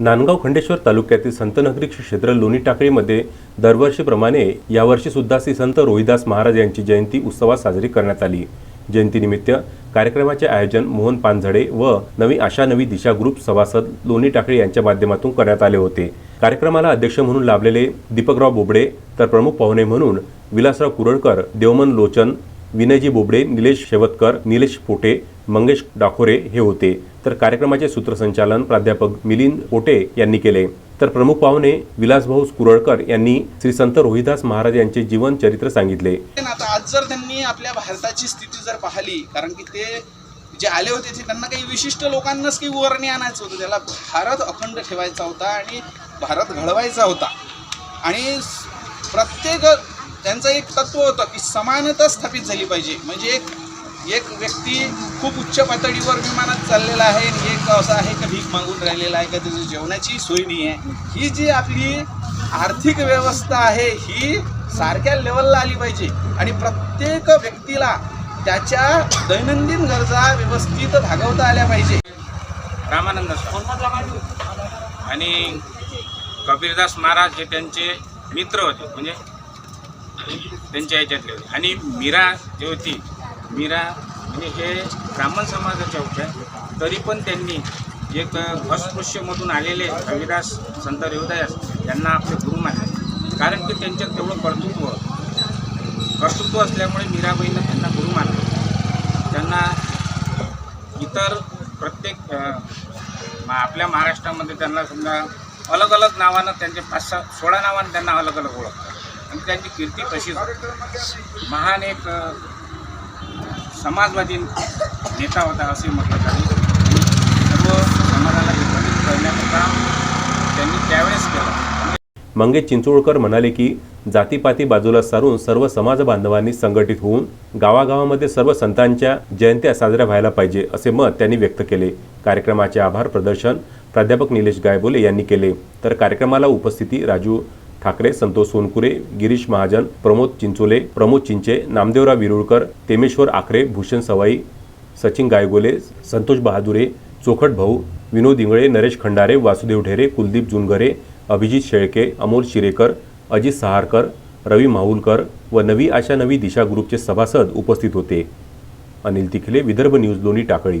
नांदगाव खंडेश्वर तालुक्यातील संतनगरी क्षेत्र लोणी टाकळीमध्ये दरवर्षीप्रमाणे यावर्षी सुद्धा श्री संत रोहिदास महाराज यांची जयंती उत्सवात साजरी करण्यात आली. जयंतीनिमित्त कार्यक्रमाचे आयोजन मोहन पानझडे व नवी आशा नवी दिशा ग्रुप सभासद लोणी टाकळे यांच्या माध्यमातून करण्यात आले होते. कार्यक्रमाला अध्यक्ष म्हणून लाभलेले दीपकराव बोबडे तर प्रमुख पाहुणे म्हणून विलासराव कुरळकर देवमन लोचन विनयजी बोबडे निलेश शेवतकर निलेश पोटे मंगेश डाकोरे हे होते. तर कार्यक्रमाचे सूत्रसंचालन प्राध्यापक मिलिंद पोटे यांनी केले. तर प्रमुख पाहुणे विलासभाऊ कुरळकर यांनी श्री संत रोहिदास महाराज यांचे जीवन चरित्र सांगितले. आता आज जर त्यांनी आपल्या भारताची स्थिती जर पाहिली कारण की ते जे आले होते ते त्यांना काही विशिष्ट लोकांनाच काही वरणी आणायचं होतं. त्याला भारत अखंड ठेवायचा होता आणि भारत घडवायचा होता. आणि प्रत्येक त्यांचं एक तत्व होतं की समानता स्थापित झाली पाहिजे. म्हणजे एक एक व्यक्ती खूप उच्च पातळीवर विमानात चाललेला आहे आणि एक असं आहे का भीक मागून राहिलेला आहे का त्याची जेवणाची सोय नाही आहे. ही जी आपली आर्थिक व्यवस्था आहे ही सारख्या लेवलला आली पाहिजे. आणि प्रत्येक व्यक्तीला त्याच्या दैनंदिन गरजा व्यवस्थित भागवता आल्या पाहिजे. रामानंद आणि कबीरदास महाराज हे त्यांचे मित्र होते म्हणजे त्यांच्या ह्याच्यातले होते. आणि मीरा जी होती मीरा म्हणजे हे ब्राह्मण समाजाच्या होत्या. तरी पण त्यांनी एक अस्पृश्यमधून आलेले रविदास संत रविदास यांना आपले गुरु मानले. कारण की त्यांच्यात तेवढं कर्तृत्व कर्तृत्व असल्यामुळे मीराबाईनं त्यांना गुरु मानले. त्यांना इतर प्रत्येक मा- आपल्या महाराष्ट्रामध्ये त्यांना समजा अलग अलग नावानं त्यांचे पाच सहा सोळा नावानं त्यांना अलग अलग ओळखतात. आणि त्यांची कीर्ती तशीच महान एक समाजवादी नेता होता असे म्हटलं जाते सर्व समाजाला एकत्रित करण्याचं काम त्यांनी त्यावेळेस केलं. मंगेश चिंचोळकर म्हणाले की जातीपाती बाजूला सारून सर्व समाज बांधवांनी संघटित होऊन गावागावामध्ये सर्व संतांच्या जयंत्या साजऱ्या व्हायला पाहिजे असे मत त्यांनी व्यक्त केले. कार्यक्रमाचे आभार प्रदर्शन प्राध्यापक निलेश गायबोले यांनी केले. तर कार्यक्रमाला उपस्थिती राजू ठाकरे संतोष सोनकुरे गिरीश महाजन प्रमोद चिंचोले प्रमोद चिंचे नामदेवराव विरुळकर तेमेश्वर आखरे भूषण सवाई सचिन गायगोले संतोष बहादुरे चोखट भाऊ विनोद इंगळे नरेश खंडारे वासुदेव ढेरे कुलदीप जुनगरे अभिजित शेळके अमोल शिरेकर अजित सहारकर रवी माहुलकर व नवी आशा नवी दिशा ग्रुपचे सभासद उपस्थित होते. अनिल तिखले विदर्भ न्यूज लोणी टाकळी.